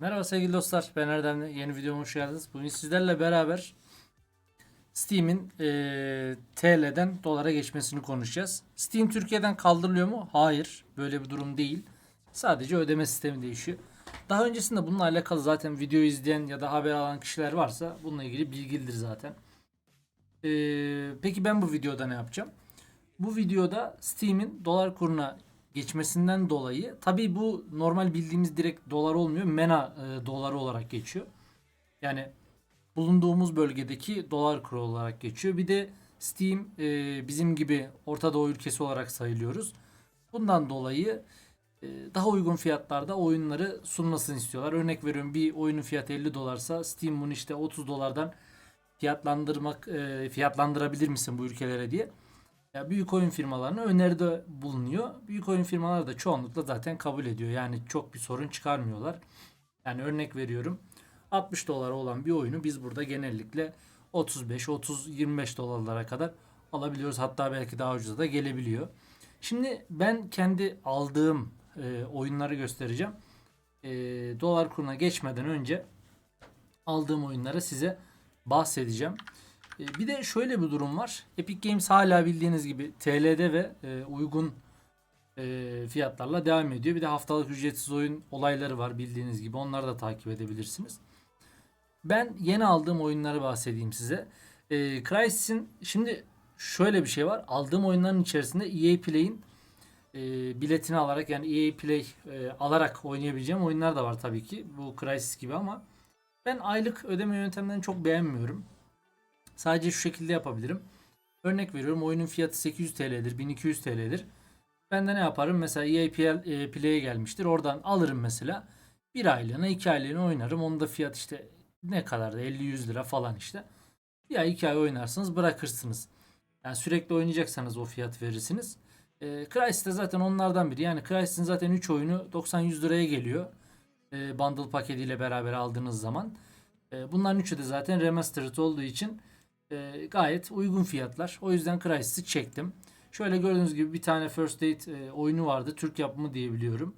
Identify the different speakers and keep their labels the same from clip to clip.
Speaker 1: Merhaba sevgili dostlar. Ben Erdem. Yeni videoma hoş geldiniz. Bugün sizlerle beraber Steam'in eee, TL'den dolara geçmesini konuşacağız. Steam Türkiye'den kaldırılıyor mu? Hayır. Böyle bir durum değil. Sadece ödeme sistemi değişiyor. Daha öncesinde bununla alakalı zaten video izleyen ya da haber alan kişiler varsa bununla ilgili bilgilidir zaten. Eee, peki ben bu videoda ne yapacağım? Bu videoda Steam'in dolar kuruna geçmesinden dolayı tabii bu normal bildiğimiz direkt dolar olmuyor. MENA e, doları olarak geçiyor. Yani bulunduğumuz bölgedeki dolar kuru olarak geçiyor. Bir de Steam e, bizim gibi Orta Doğu ülkesi olarak sayılıyoruz. Bundan dolayı e, daha uygun fiyatlarda oyunları sunmasını istiyorlar. Örnek veriyorum bir oyunun fiyatı 50 dolarsa Steam bunu işte 30 dolardan fiyatlandırmak e, fiyatlandırabilir misin bu ülkelere diye. Ya büyük oyun firmalarına öneride bulunuyor. Büyük oyun firmaları da çoğunlukla zaten kabul ediyor. Yani çok bir sorun çıkarmıyorlar. Yani örnek veriyorum. 60 dolara olan bir oyunu biz burada genellikle 35, 30, 25 dolarlara kadar alabiliyoruz. Hatta belki daha ucuza da gelebiliyor. Şimdi ben kendi aldığım e, oyunları göstereceğim. E, dolar kuruna geçmeden önce aldığım oyunları size bahsedeceğim. E, Bir de şöyle bir durum var. Epic Games hala bildiğiniz gibi TL'de ve e, uygun e, fiyatlarla devam ediyor. Bir de haftalık ücretsiz oyun olayları var bildiğiniz gibi. Onları da takip edebilirsiniz. Ben yeni aldığım oyunları bahsedeyim size. E, Crysis'in şimdi şöyle bir şey var. Aldığım oyunların içerisinde EA Play'in e, biletini alarak yani EA Play e, alarak oynayabileceğim oyunlar da var tabii ki. Bu Crysis gibi ama ben aylık ödeme yöntemlerini çok beğenmiyorum. Sadece şu şekilde yapabilirim. Örnek veriyorum oyunun fiyatı 800 TL'dir, 1200 TL'dir. Ben de ne yaparım? Mesela EA e, Play'e gelmiştir. Oradan alırım mesela. Bir aylığına, iki aylığına oynarım. Onun da fiyat işte ne kadar da 50-100 lira falan işte. Bir ay iki ay oynarsınız bırakırsınız. Yani sürekli oynayacaksanız o fiyat verirsiniz. E, Crysis de zaten onlardan biri. Yani Crysis'in zaten 3 oyunu 90-100 liraya geliyor. E, bundle paketiyle beraber aldığınız zaman. E, bunların üçü de zaten remastered olduğu için e, gayet uygun fiyatlar. O yüzden Crysis'i çektim. Şöyle gördüğünüz gibi bir tane First Date e, oyunu vardı. Türk yapımı diye biliyorum.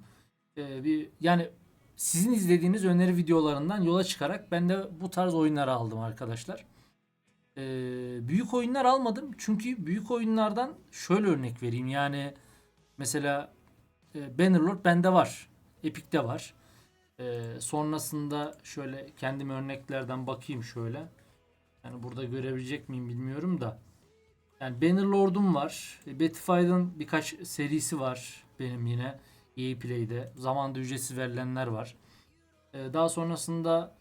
Speaker 1: E, bir yani sizin izlediğiniz öneri videolarından yola çıkarak ben de bu tarz oyunları aldım arkadaşlar. E, büyük oyunlar almadım. Çünkü büyük oyunlardan şöyle örnek vereyim. Yani mesela e, Bannerlord bende var. Epic'te var. E, sonrasında şöyle kendim örneklerden bakayım şöyle. Yani burada görebilecek miyim bilmiyorum da. Yani Bannerlord'um var. E, Battlefields'ın birkaç serisi var benim yine EA Play'de. Zamanda ücretsiz verilenler var. E, daha sonrasında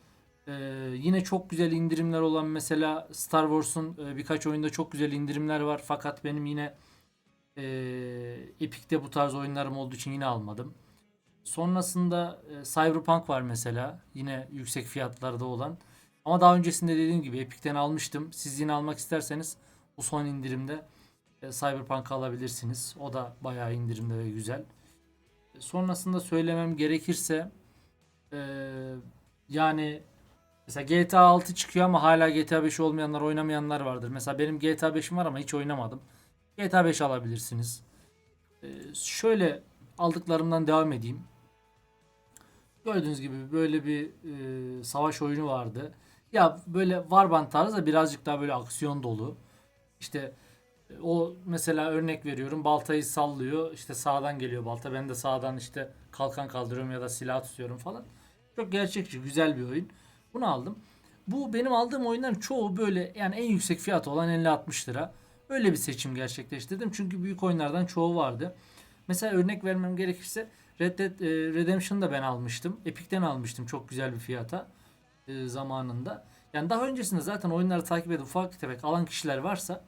Speaker 1: e, yine çok güzel indirimler olan mesela Star Wars'un e, birkaç oyunda çok güzel indirimler var. Fakat benim yine e, Epic'te bu tarz oyunlarım olduğu için yine almadım. Sonrasında e, Cyberpunk var mesela. Yine yüksek fiyatlarda olan. Ama daha öncesinde dediğim gibi Epic'ten almıştım. Siz yine almak isterseniz bu son indirimde e, Cyberpunk alabilirsiniz. O da bayağı indirimde ve güzel. E, Sonrasında söylemem gerekirse e, yani mesela GTA 6 çıkıyor ama hala GTA 5 olmayanlar oynamayanlar vardır. Mesela benim GTA 5'im var ama hiç oynamadım. GTA 5 alabilirsiniz. Şöyle aldıklarımdan devam edeyim. Gördüğünüz gibi böyle bir e, savaş oyunu vardı. Ya böyle Warband tarzı da birazcık daha böyle aksiyon dolu. İşte e, o mesela örnek veriyorum baltayı sallıyor. İşte sağdan geliyor balta. Ben de sağdan işte kalkan kaldırıyorum ya da silah tutuyorum falan. Çok gerçekçi, güzel bir oyun. Bunu aldım. Bu benim aldığım oyunların çoğu böyle yani en yüksek fiyatı olan 50-60 lira. Öyle bir seçim gerçekleştirdim. Çünkü büyük oyunlardan çoğu vardı. Mesela örnek vermem gerekirse Red Dead e, Redemption'ı da ben almıştım. Epic'ten almıştım çok güzel bir fiyata e, zamanında. Yani daha öncesinde zaten oyunları takip edip ufak tefek alan kişiler varsa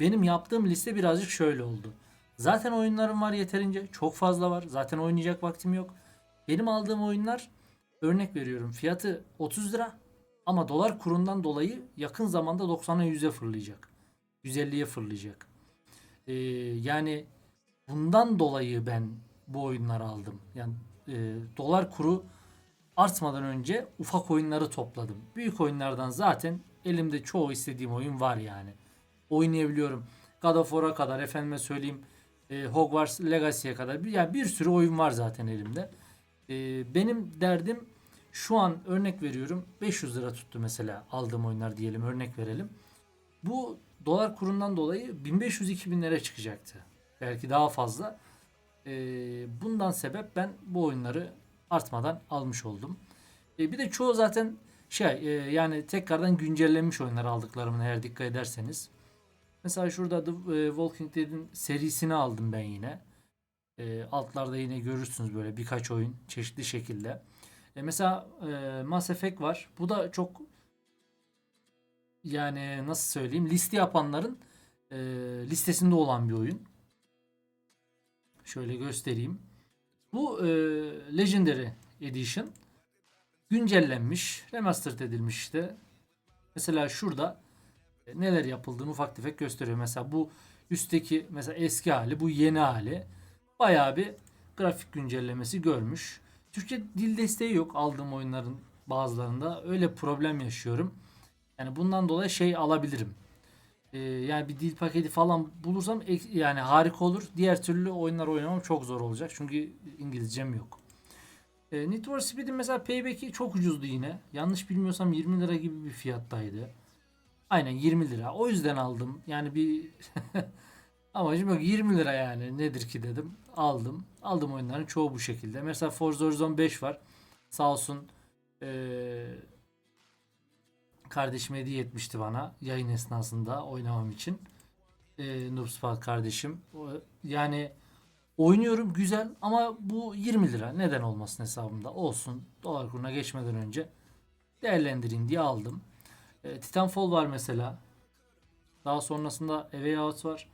Speaker 1: benim yaptığım liste birazcık şöyle oldu. Zaten oyunlarım var yeterince. Çok fazla var. Zaten oynayacak vaktim yok. Benim aldığım oyunlar örnek veriyorum fiyatı 30 lira ama dolar kurundan dolayı yakın zamanda 90'a 100'e fırlayacak. 150'ye fırlayacak. Ee, yani bundan dolayı ben bu oyunları aldım. Yani e, dolar kuru artmadan önce ufak oyunları topladım. Büyük oyunlardan zaten elimde çoğu istediğim oyun var yani. Oynayabiliyorum. God of War'a kadar efendime söyleyeyim e, Hogwarts Legacy'ye kadar bir, yani bir sürü oyun var zaten elimde. E, benim derdim Şu an örnek veriyorum 500 lira tuttu mesela aldığım oyunlar diyelim örnek verelim. Bu dolar kurundan dolayı 1500-2000 çıkacaktı. Belki daha fazla. Ee, bundan sebep ben bu oyunları artmadan almış oldum. Ee, bir de çoğu zaten şey e, yani tekrardan güncellenmiş oyunlar aldıklarımın eğer dikkat ederseniz. Mesela şurada The e, Walking Dead'in serisini aldım ben yine. E, altlarda yine görürsünüz böyle birkaç oyun çeşitli şekilde. E, mesela e, Mass Effect var. Bu da çok yani nasıl söyleyeyim liste yapanların e, listesinde olan bir oyun. Şöyle göstereyim. Bu e, Legendary Edition güncellenmiş, remastered edilmiş işte. Mesela şurada e, neler yapıldığını ufak tefek gösteriyor. Mesela bu üstteki mesela eski hali, bu yeni hali. Bayağı bir grafik güncellemesi görmüş. Türkçe dil desteği yok aldığım oyunların bazılarında. Öyle problem yaşıyorum. Yani bundan dolayı şey alabilirim. Ee, yani bir dil paketi falan bulursam yani harika olur. Diğer türlü oyunlar oynamam çok zor olacak. Çünkü İngilizcem yok. E, Need for Speed'in mesela Payback'i çok ucuzdu yine. Yanlış bilmiyorsam 20 lira gibi bir fiyattaydı. Aynen 20 lira. O yüzden aldım. Yani bir amacım yok. 20 lira yani nedir ki dedim. Aldım. Aldım oyunların çoğu bu şekilde. Mesela Forza Horizon 5 var. Sağ olsun eee kardeşim hediye etmişti bana yayın esnasında oynamam için. Eee Noobspat kardeşim. O- Yani oynuyorum güzel ama bu 20 lira. Neden olmasın hesabımda? Olsun. Dolar kuruna geçmeden önce değerlendireyim diye aldım. E, Titanfall var mesela. Daha sonrasında A Way Out var.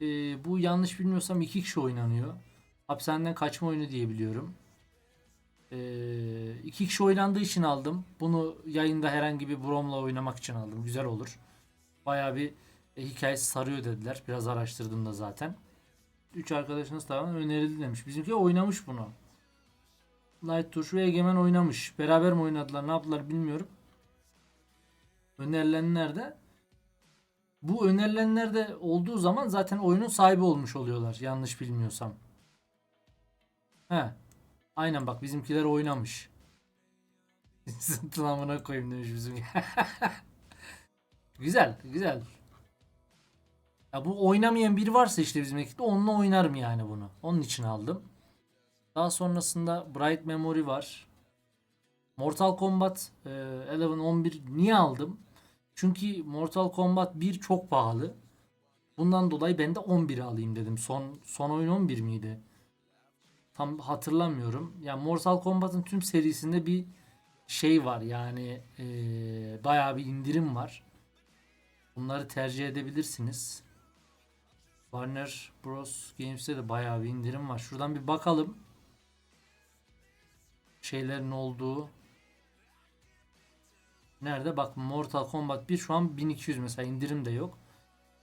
Speaker 1: E, bu yanlış bilmiyorsam iki kişi oynanıyor. Hapishaneden kaçma oyunu diye biliyorum. E, iki kişi oynandığı için aldım. Bunu yayında herhangi bir Brom'la oynamak için aldım. Güzel olur. Bayağı bir e, hikayesi sarıyor dediler. Biraz araştırdım da zaten. Üç arkadaşınız tarafından önerildi demiş. Bizimki oynamış bunu. Light Touch ve Egemen oynamış. Beraber mi oynadılar ne yaptılar bilmiyorum. Önerilenler de bu önerilenler de olduğu zaman zaten oyunun sahibi olmuş oluyorlar. Yanlış bilmiyorsam. He. Aynen bak bizimkiler oynamış. Sıntılamına koyayım demiş bizim. güzel, güzel. Ya bu oynamayan biri varsa işte bizim ekipte onunla oynarım yani bunu. Onun için aldım. Daha sonrasında Bright Memory var. Mortal Kombat e, 11 11 niye aldım? Çünkü Mortal Kombat 1 çok pahalı. Bundan dolayı ben de 11'i alayım dedim. Son son oyun 11 miydi? Tam hatırlamıyorum. Ya Mortal Kombat'ın tüm serisinde bir şey var. Yani e, bayağı bir indirim var. Bunları tercih edebilirsiniz. Warner Bros. Games'te de bayağı bir indirim var. Şuradan bir bakalım. Şeylerin olduğu. Nerede? Bak Mortal Kombat 1 şu an 1200 mesela indirim de yok.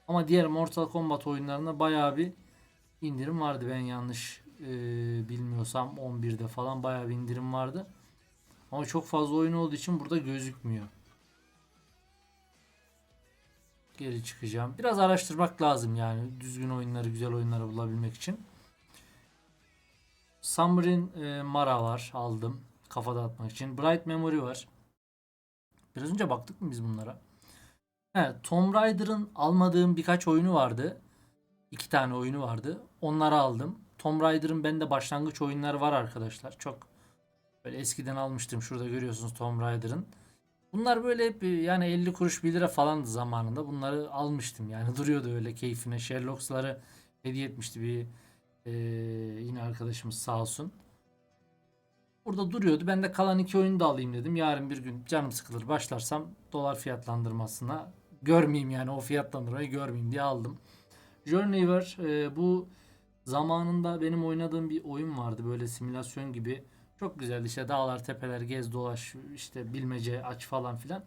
Speaker 1: Ama diğer Mortal Kombat oyunlarında bayağı bir indirim vardı. Ben yanlış e, bilmiyorsam 11'de falan bayağı bir indirim vardı. Ama çok fazla oyun olduğu için burada gözükmüyor. Geri çıkacağım. Biraz araştırmak lazım yani düzgün oyunları, güzel oyunları bulabilmek için. Summer'in e, Mara var aldım kafada atmak için. Bright Memory var. Biraz önce baktık mı biz bunlara? He, Tomb Raider'ın almadığım birkaç oyunu vardı. İki tane oyunu vardı. Onları aldım. Tomb Raider'ın bende başlangıç oyunları var arkadaşlar. Çok böyle eskiden almıştım. Şurada görüyorsunuz Tomb Raider'ın. Bunlar böyle hep yani 50 kuruş 1 lira falandı zamanında. Bunları almıştım yani duruyordu öyle keyfine. Sherlock's'ları hediye etmişti bir eee, yine arkadaşımız sağ olsun. Burada duruyordu. Ben de kalan iki oyunu da alayım dedim. Yarın bir gün canım sıkılır başlarsam dolar fiyatlandırmasına görmeyeyim yani o fiyatlandırmayı görmeyeyim diye aldım. Journey var. Eee, bu zamanında benim oynadığım bir oyun vardı böyle simülasyon gibi. Çok güzeldi işte dağlar tepeler gez dolaş işte bilmece aç falan filan.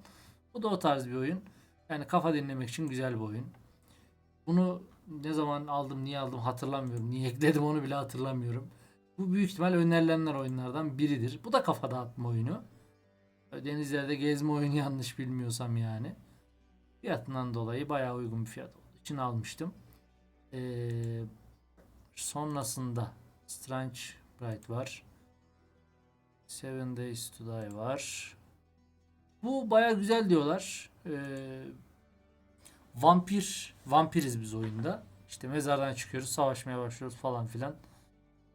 Speaker 1: Bu da o tarz bir oyun. Yani kafa dinlemek için güzel bir oyun. Bunu ne zaman aldım niye aldım hatırlamıyorum. Niye ekledim onu bile hatırlamıyorum. Bu büyük ihtimal önerilenler oyunlardan biridir. Bu da kafa dağıtma oyunu. Denizlerde gezme oyunu yanlış bilmiyorsam yani. Fiyatından dolayı bayağı uygun bir fiyat olduğu için almıştım. Ee, sonrasında Strange Bright var. Seven Days to Die var. Bu baya güzel diyorlar. Ee, vampir, vampiriz biz oyunda. İşte mezardan çıkıyoruz, savaşmaya başlıyoruz falan filan.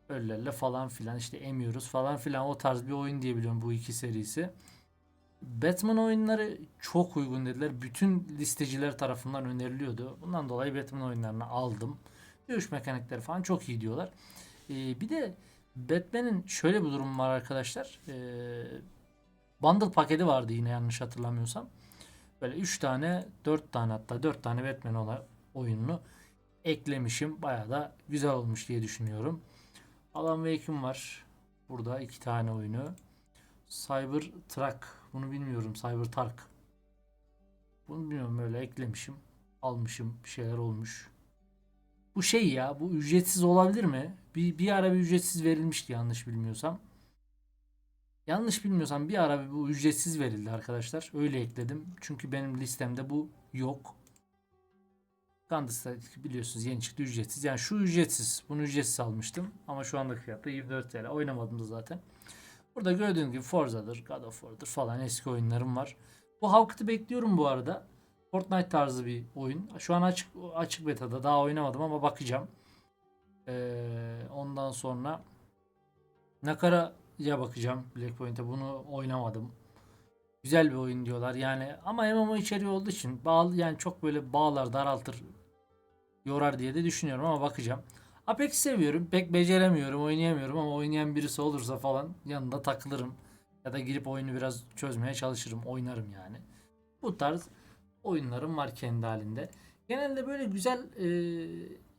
Speaker 1: Ölülerle falan filan işte emiyoruz falan filan o tarz bir oyun diye biliyorum bu iki serisi. Batman oyunları çok uygun dediler. Bütün listeciler tarafından öneriliyordu. Bundan dolayı Batman oyunlarını aldım. Dövüş mekanikleri falan çok iyi diyorlar. Ee, bir de Batman'in şöyle bir durum var arkadaşlar. Ee, bundle paketi vardı yine yanlış hatırlamıyorsam. Böyle 3 tane 4 tane hatta 4 tane Batman olan oyununu eklemişim. Bayağı da güzel olmuş diye düşünüyorum. Alan Wake'im var. Burada iki tane oyunu. Cyber Truck. Bunu bilmiyorum. Cyber Truck. Bunu bilmiyorum böyle eklemişim. Almışım. Bir şeyler olmuş. Bu şey ya bu ücretsiz olabilir mi? Bir, bir ara bir ücretsiz verilmişti yanlış bilmiyorsam. Yanlış bilmiyorsam bir ara bir bu ücretsiz verildi arkadaşlar. Öyle ekledim. Çünkü benim listemde bu yok. Counter biliyorsunuz yeni çıktı ücretsiz. Yani şu ücretsiz. Bunu ücretsiz almıştım. Ama şu andaki fiyatı 24 TL. Oynamadım da zaten. Burada gördüğünüz gibi Forza'dır, God of War'dır falan eski oyunlarım var. Bu Havkıt'ı bekliyorum bu arada. Fortnite tarzı bir oyun. Şu an açık açık beta'da. Daha oynamadım ama bakacağım. Ee, ondan sonra Nakara'ya bakacağım Black Point'e. Bunu oynamadım. Güzel bir oyun diyorlar. Yani ama MMO içeriği olduğu için bağlı yani çok böyle bağlar daraltır yorar diye de düşünüyorum ama bakacağım. Apex seviyorum. Pek beceremiyorum, oynayamıyorum ama oynayan birisi olursa falan yanında takılırım. Ya da girip oyunu biraz çözmeye çalışırım, oynarım yani. Bu tarz oyunlarım var kendi halinde. Genelde böyle güzel e,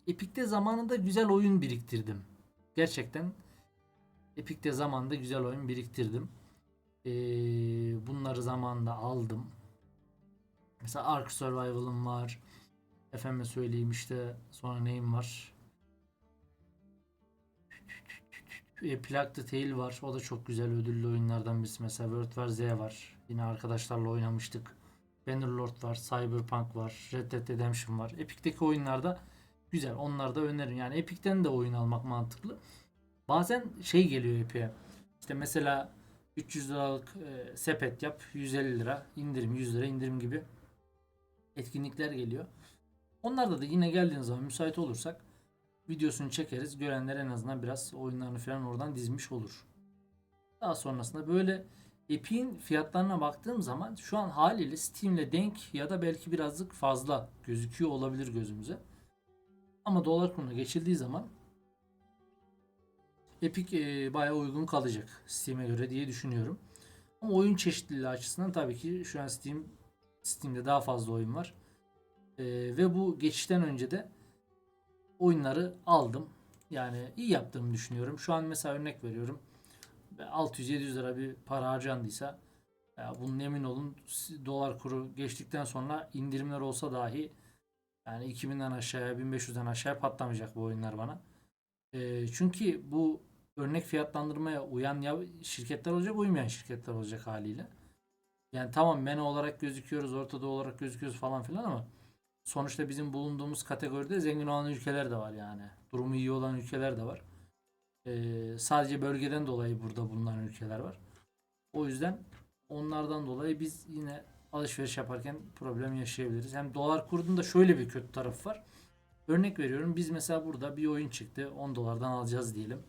Speaker 1: Epic'te zamanında güzel oyun biriktirdim. Gerçekten Epic'te zamanında güzel oyun biriktirdim. E, bunları zamanında aldım. Mesela Ark Survival'ım var. Efendime söyleyeyim işte sonra neyim var? E, Plague the Tale var. O da çok güzel ödüllü oyunlardan birisi. Mesela World War Z var. Yine arkadaşlarla oynamıştık. Bannerlord var. Cyberpunk var. Red Dead Redemption var. Epic'teki oyunlarda güzel. Onlar da öneririm. Yani Epic'ten de oyun almak mantıklı. Bazen şey geliyor Epic'e. İşte mesela 300 liralık e, sepet yap. 150 lira indirim. 100 lira indirim gibi etkinlikler geliyor. Onlarda da yine geldiğiniz zaman müsait olursak videosunu çekeriz. Görenler en azından biraz oyunlarını falan oradan dizmiş olur. Daha sonrasında böyle Epic'in fiyatlarına baktığım zaman şu an haliyle Steam'le denk ya da belki birazcık fazla gözüküyor olabilir gözümüze. Ama dolar kuruna geçildiği zaman Epic e, bayağı uygun kalacak Steam'e göre diye düşünüyorum. Ama oyun çeşitliliği açısından tabii ki şu an Steam Steam'de daha fazla oyun var. E, ve bu geçişten önce de oyunları aldım. Yani iyi yaptığımı düşünüyorum. Şu an mesela örnek veriyorum. 600-700 lira bir para harcandıysa ya bunun emin olun dolar kuru geçtikten sonra indirimler olsa dahi yani 2000'den aşağıya 1500'den aşağıya patlamayacak bu oyunlar bana. E, çünkü bu örnek fiyatlandırmaya uyan ya şirketler olacak uymayan şirketler olacak haliyle. Yani tamam menü olarak gözüküyoruz ortada olarak gözüküyoruz falan filan ama sonuçta bizim bulunduğumuz kategoride zengin olan ülkeler de var yani. Durumu iyi olan ülkeler de var. Ee, sadece bölgeden dolayı burada bulunan ülkeler var. O yüzden onlardan dolayı biz yine alışveriş yaparken problem yaşayabiliriz. Hem dolar kurunda şöyle bir kötü tarafı var. Örnek veriyorum biz mesela burada bir oyun çıktı 10 dolardan alacağız diyelim.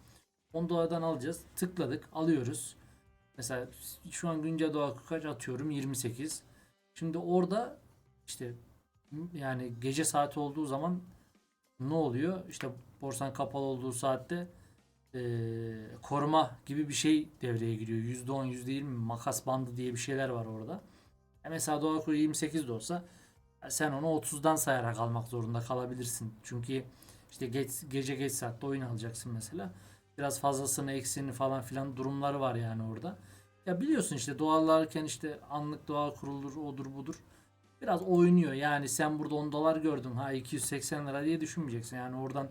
Speaker 1: 10 dolardan alacağız. Tıkladık alıyoruz. Mesela şu an güncel dolar kaç atıyorum 28. Şimdi orada işte yani gece saati olduğu zaman ne oluyor? İşte borsanın kapalı olduğu saatte e, koruma gibi bir şey devreye giriyor. %10, %20 makas bandı diye bir şeyler var orada. E mesela dolar kuru 28 de olsa sen onu 30'dan sayarak almak zorunda kalabilirsin. Çünkü işte geç, gece geç saatte oyun alacaksın mesela. Biraz fazlasını eksiğini falan filan durumları var yani orada. Ya biliyorsun işte doğallarken işte anlık doğa kurulur odur budur. Biraz oynuyor yani sen burada 10 dolar gördün ha 280 lira diye düşünmeyeceksin. Yani oradan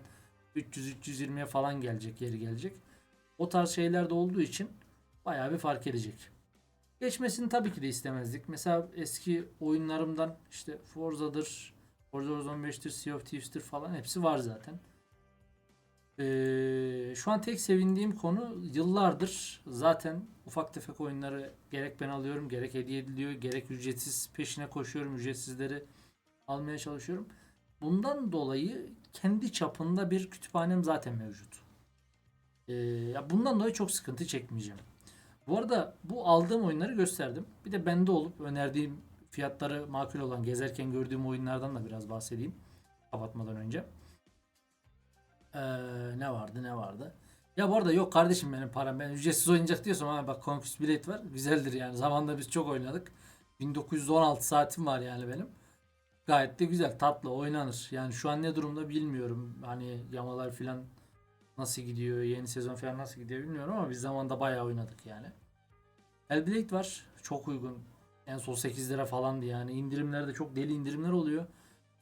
Speaker 1: 300-320'ye falan gelecek yeri gelecek. O tarz şeyler de olduğu için bayağı bir fark edecek. Geçmesini tabii ki de istemezdik. Mesela eski oyunlarımdan işte Forza'dır, Forza Horizon 5'tir, Sea of Thieves'tir falan hepsi var zaten. Ee, şu an tek sevindiğim konu yıllardır zaten ufak tefek oyunları gerek ben alıyorum gerek hediye ediliyor gerek ücretsiz peşine koşuyorum ücretsizleri almaya çalışıyorum. Bundan dolayı kendi çapında bir kütüphanem zaten mevcut. Ee, ya bundan dolayı çok sıkıntı çekmeyeceğim. Bu arada bu aldığım oyunları gösterdim. Bir de bende olup önerdiğim fiyatları makul olan gezerken gördüğüm oyunlardan da biraz bahsedeyim. Kapatmadan önce. Ee, ne vardı ne vardı? Ya bu arada yok kardeşim benim param. Ben ücretsiz oynayacak diyorsam ha bak Conquest Blade var. Güzeldir yani. Zamanında biz çok oynadık. 1916 saatim var yani benim. Gayet de güzel, tatlı, oynanır. Yani şu an ne durumda bilmiyorum. Hani yamalar filan nasıl gidiyor, yeni sezon falan nasıl gidiyor bilmiyorum ama biz zamanda bayağı oynadık yani. Hellblade var. Çok uygun. En son 8 lira falandı yani. İndirimlerde çok deli indirimler oluyor.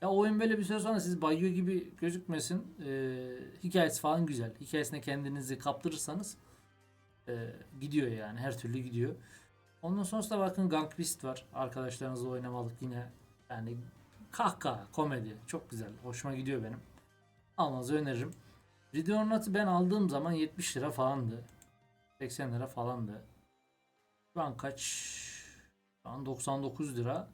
Speaker 1: Ya oyun böyle bir süre sonra siz bayıyor gibi gözükmesin. Ee, hikayesi falan güzel. Hikayesine kendinizi kaptırırsanız e, gidiyor yani. Her türlü gidiyor. Ondan sonrasında bakın Gang Beast var. Arkadaşlarınızla oynamalık yine. Yani kahkaha, komedi. Çok güzel. Hoşuma gidiyor benim. Almanızı öneririm. Not'ı ben aldığım zaman 70 lira falandı. 80 lira falandı. Şu an kaç? Şu an 99 lira.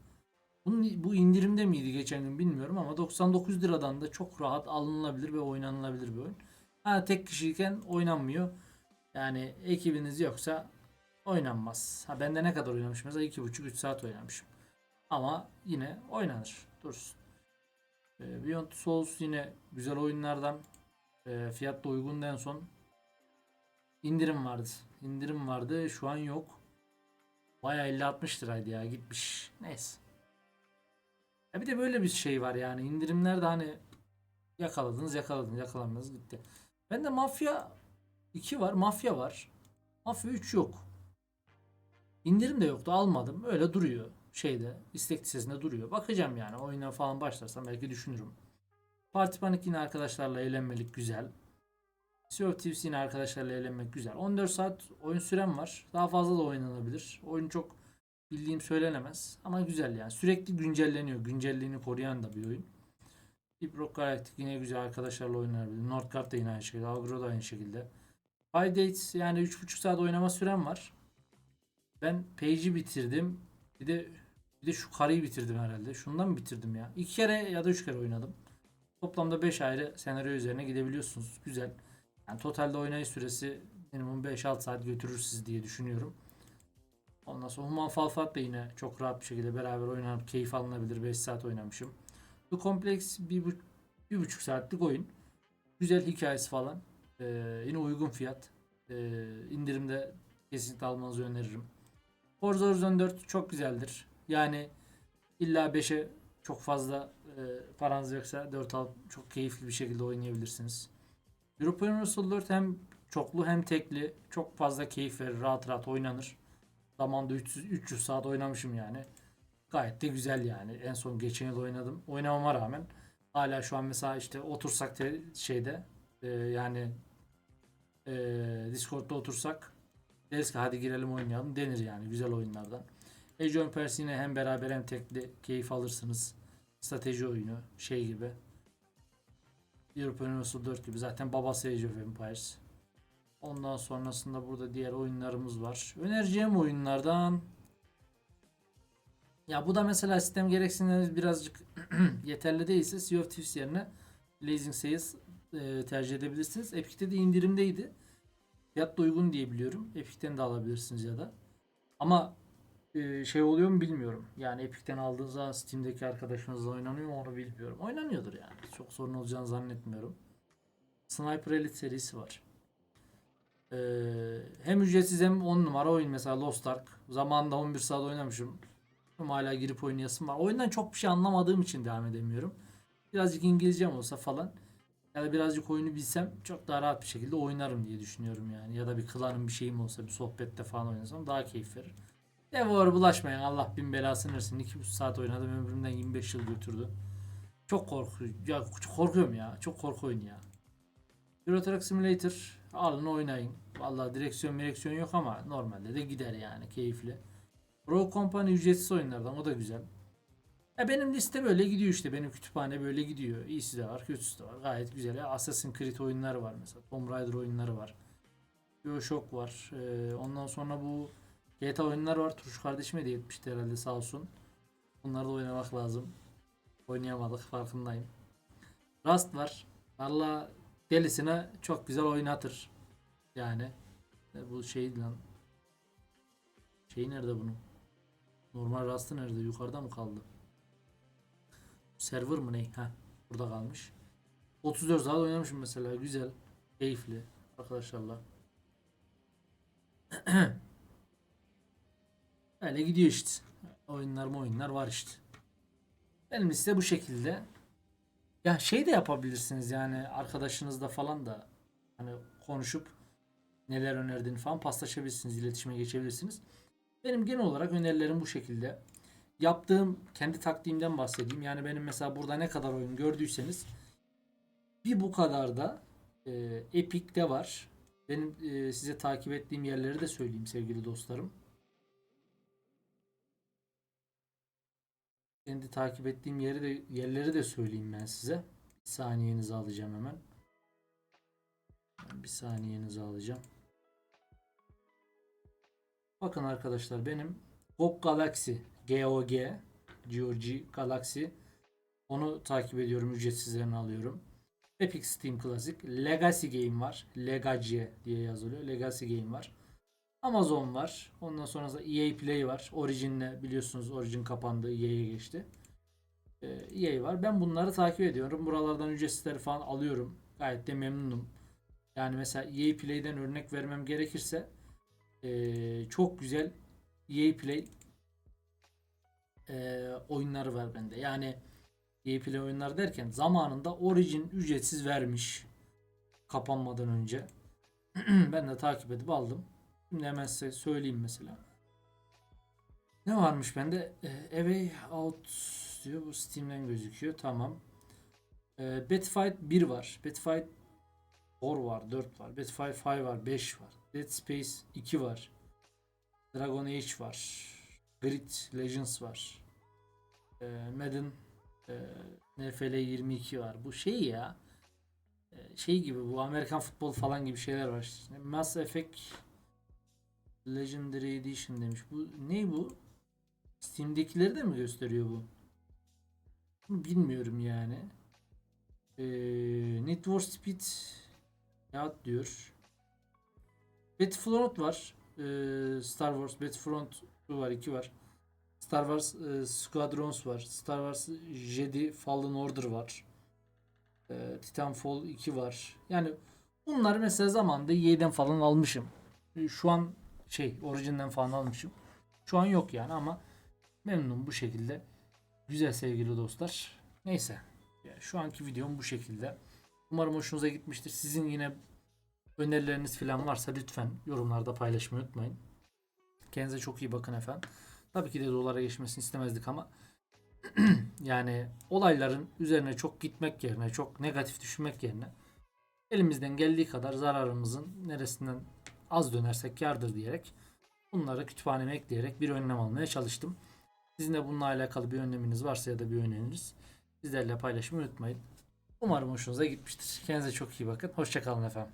Speaker 1: Bunun, bu indirimde miydi geçen gün bilmiyorum ama 99 liradan da çok rahat alınabilir ve oynanılabilir bir oyun. Ha tek kişiyken oynanmıyor. Yani ekibiniz yoksa oynanmaz. Ha bende ne kadar oynamışım mesela 2,5-3 saat oynamışım. Ama yine oynanır. Dursun. Ee, Beyond Souls yine güzel oyunlardan. Ee, fiyat da uygun en son. İndirim vardı. İndirim vardı. Şu an yok. Baya 50-60 liraydı ya gitmiş. Neyse. Ya bir de böyle bir şey var yani indirimlerde hani yakaladınız yakaladınız yakalamadınız gitti. Bende Mafya 2 var Mafya var. Mafya 3 yok. İndirim de yoktu almadım öyle duruyor şeyde istek listesinde duruyor. Bakacağım yani oyuna falan başlarsam belki düşünürüm. Parti Panik yine arkadaşlarla eğlenmelik güzel. Sea of Thieves yine arkadaşlarla eğlenmek güzel. 14 saat oyun sürem var. Daha fazla da oynanabilir. Oyun çok bildiğim söylenemez. Ama güzel yani. Sürekli güncelleniyor. Güncelliğini koruyan da bir oyun. Deep Rock Galactic yine güzel arkadaşlarla oynanabilir. Northgard da yine aynı şekilde. Agro da aynı şekilde. High Dates yani 3.5 saat oynama sürem var. Ben Page'i bitirdim. Bir de bir de şu karıyı bitirdim herhalde. Şundan mı bitirdim ya? İki kere ya da üç kere oynadım. Toplamda 5 ayrı senaryo üzerine gidebiliyorsunuz. Güzel. Yani totalde oynayış süresi minimum 5-6 saat götürür siz diye düşünüyorum. Ondan sonra Human Fall Flat da yine çok rahat bir şekilde beraber oynanıp keyif alınabilir. 5 saat oynamışım. The Complex 1,5 saatlik oyun. Güzel hikayesi falan. Ee, yine uygun fiyat. Ee, indirimde kesinlikle almanızı öneririm. Forza Horizon 4 çok güzeldir. Yani illa 5'e çok fazla e, paranız yoksa 4 alıp çok keyifli bir şekilde oynayabilirsiniz. Europa Universal 4 hem çoklu hem tekli çok fazla keyif verir. Rahat rahat oynanır. Zamanda 300, 300 saat oynamışım yani. Gayet de güzel yani. En son geçen yıl oynadım. Oynamama rağmen hala şu an mesela işte otursak te- şeyde e, yani e, Discord'da otursak deriz ki hadi girelim oynayalım denir yani güzel oyunlardan. Empires yine hem beraber hem tekli keyif alırsınız. Strateji oyunu şey gibi. Europa Universal 4 gibi zaten babası Age of Empires. Ondan sonrasında burada diğer oyunlarımız var. Önereceğim oyunlardan ya bu da mesela sistem gereksinimleriniz birazcık yeterli değilse Sea of Thieves yerine Blazing Sails e, tercih edebilirsiniz. Epic'te de indirimdeydi. Fiyat da uygun diye biliyorum. Epic'ten de alabilirsiniz ya da. Ama e, şey oluyor mu bilmiyorum. Yani Epic'ten aldığınız zaman Steam'deki arkadaşınızla oynanıyor mu onu bilmiyorum. Oynanıyordur yani. Çok sorun olacağını zannetmiyorum. Sniper Elite serisi var. Ee, hem ücretsiz hem 10 numara oyun mesela Lost Ark. Zamanında 11 saat oynamışım. Ama hala girip oynayasım var. Oyundan çok bir şey anlamadığım için devam edemiyorum. Birazcık İngilizcem olsa falan ya da birazcık oyunu bilsem çok daha rahat bir şekilde oynarım diye düşünüyorum yani. Ya da bir klanım bir şeyim olsa bir sohbette falan oynasam daha keyif verir. Devour bulaşmayın Allah bin belasını versin. 2,5 saat oynadım ömrümden 25 yıl götürdü. Çok korkuyorum. Ya korkuyorum ya. Çok korku ya. Euro Truck Simulator alın oynayın. Vallahi direksiyon direksiyon yok ama normalde de gider yani keyifli. Rogue Company ücretsiz oyunlardan o da güzel. Ya benim liste böyle gidiyor işte. Benim kütüphane böyle gidiyor. İyisi de var, kötüsü de var. Gayet güzel. Assassin's Creed oyunları var mesela. Tomb Raider oyunları var. BioShock var. Ee, ondan sonra bu GTA oyunları var. Turşu kardeşime hediye etmişti herhalde sağ olsun. Bunları da oynamak lazım. Oynayamadık farkındayım. Rust var. Valla delisine çok güzel oynatır. Yani e, bu şey lan. Şey nerede bunun? Normal Rust'ı nerede? Yukarıda mı kaldı? Server mı ne? Ha, burada kalmış. 34 saat oynamışım mesela. Güzel. Keyifli. Arkadaşlarla. Öyle gidiyor işte. Oyunlar mı oyunlar var işte. Benim liste bu şekilde. Ya şey de yapabilirsiniz yani arkadaşınızla falan da hani konuşup neler önerdiğini falan paslaşabilirsiniz, iletişime geçebilirsiniz. Benim genel olarak önerilerim bu şekilde. Yaptığım kendi taktiğimden bahsedeyim. Yani benim mesela burada ne kadar oyun gördüyseniz bir bu kadar da e, Epic'te var. Benim e, size takip ettiğim yerleri de söyleyeyim sevgili dostlarım. Kendi takip ettiğim yeri de yerleri de söyleyeyim ben size. Bir saniyenizi alacağım hemen. Bir saniyenizi alacağım. Bakın arkadaşlar benim GOG Galaxy GOG GOG Galaxy onu takip ediyorum ücretsizlerini alıyorum. Epic Steam Classic Legacy Game var. Legacy diye yazılıyor. Legacy Game var. Amazon var. Ondan sonra da EA Play var. Origin'le biliyorsunuz Origin kapandı. EA'ye geçti. Ee, EA var. Ben bunları takip ediyorum. Buralardan ücretsizleri falan alıyorum. Gayet de memnunum. Yani mesela EA Play'den örnek vermem gerekirse ee, çok güzel EA Play ee, oyunları var bende. Yani EA Play oyunlar derken zamanında Origin ücretsiz vermiş. Kapanmadan önce. ben de takip edip aldım. Şimdi hemen söyleyeyim mesela. Ne varmış bende? Ee, Away Out diyor. Bu Steam'den gözüküyor. Tamam. Ee, Battlefield 1 var. Battlefield 4 var. 4 var. Battlefield 5 var. 5 var. Dead Space 2 var. Dragon Age var. Grid Legends var. Ee, Madden e, NFL 22 var. Bu şey ya e, şey gibi bu Amerikan futbol falan gibi şeyler var. İşte Mass Effect Legendary Edition demiş. Bu ne bu? Steam'dekileri de mi gösteriyor bu? Bilmiyorum yani. Ee, Need Speed ya diyor. Battlefront var. Ee, Star Wars Battlefront 2 var, 2 var. Star Wars e, Squadrons var. Star Wars Jedi Fallen Order var. E, Titanfall 2 var. Yani bunları mesela zamanında EA'den falan almışım. Şu an şey Origin'den falan almışım. Şu an yok yani ama memnunum bu şekilde. Güzel sevgili dostlar. Neyse. Yani şu anki videom bu şekilde. Umarım hoşunuza gitmiştir. Sizin yine önerileriniz falan varsa lütfen yorumlarda paylaşmayı unutmayın. Kendinize çok iyi bakın efendim. Tabii ki de dolara geçmesini istemezdik ama yani olayların üzerine çok gitmek yerine, çok negatif düşünmek yerine elimizden geldiği kadar zararımızın neresinden az dönersek yardır diyerek bunları kütüphaneme ekleyerek bir önlem almaya çalıştım. Sizin de bununla alakalı bir önleminiz varsa ya da bir öneriniz bizlerle paylaşmayı unutmayın. Umarım hoşunuza gitmiştir. Kendinize çok iyi bakın. Hoşçakalın efendim.